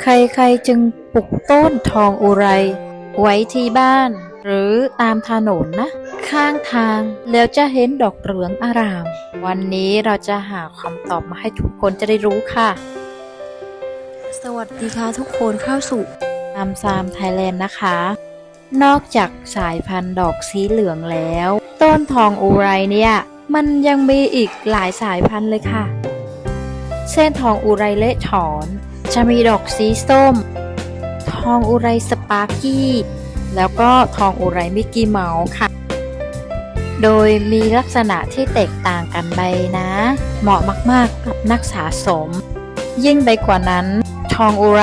ใครๆจึงปลูกต้นทองอุไร ไว้ที่บ้าน หรือตามถนนนะ ข้างทางแล้วจะเห็นดอกเหลืองอาราม วันนี้เราจะหาคำตอบมาให้ทุกคนจะได้รู้ค่ะ สวัสดีค่ะทุกคนเข้าสู่ตามซามไทยแลนด์นะคะ นอกจากสายพันธุ์ดอกสีเหลืองแล้ว ต้นทองอุไรเนี่ยมันยังมีอีกหลายสายพันธุ์เลยค่ะ เส้นทองอุไรเละถอน จะมีดอกสีส้ม ทองอุไรสปาร์กี้ แล้วก็ทองอุไรมิกกี้เมาส์ค่ะ โดยมีลักษณะที่แตกต่างกันไปนะ เหมาะมากๆกับนักสะสม ยิ่งไปกว่านั้น ทองอุไร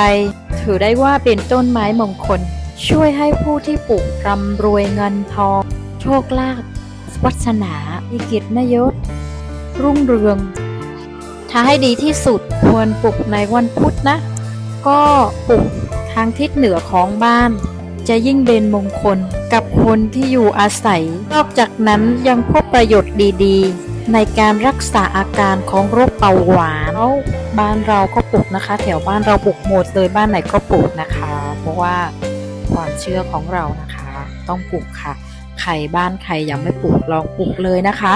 ถือได้ว่าเป็นต้นไม้มงคล ช่วยให้ผู้ที่ปลูกร่ำรวยเงินทอง โชคลาภวัฒนาอิกิจนยศ รุ่งเรือง ถ้าให้ดีที่สุดควรปลูกในวันพุธนะ ก็ปลูกทางทิศเหนือของบ้าน จะยิ่งเป็นมงคลกับคนที่อยู่อาศัย นอกจากนั้นยังพบประโยชน์ดีๆ ในการรักษาอาการของโรคเบาหวานบ้านเราก็ปลูกนะคะ แถวบ้านเราปลูกหมดเลยบ้านไหนก็ปลูกนะคะ เพราะว่าความเชื่อของเรานะคะ ต้องปลูกค่ะ ใครบ้านใครยังไม่ปลูกลองปลูกเลยนะคะ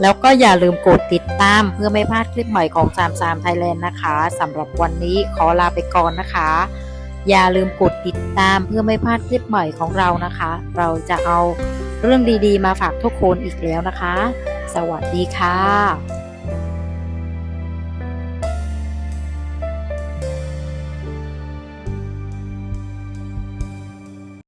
แล้วก็อย่าลืมกดติดตามเพื่อไม่พลาดคลิปใหม่ของสามสามไทยแลนด์นะคะสำหรับวันนี้ขอลาไปก่อนนะคะ อย่าลืมกดติดตามเพื่อไม่พลาดคลิปใหม่ของเรานะคะ เราจะเอาเรื่องดีๆ มาฝากทุกคนอีกแล้วนะคะ สวัสดีค่ะ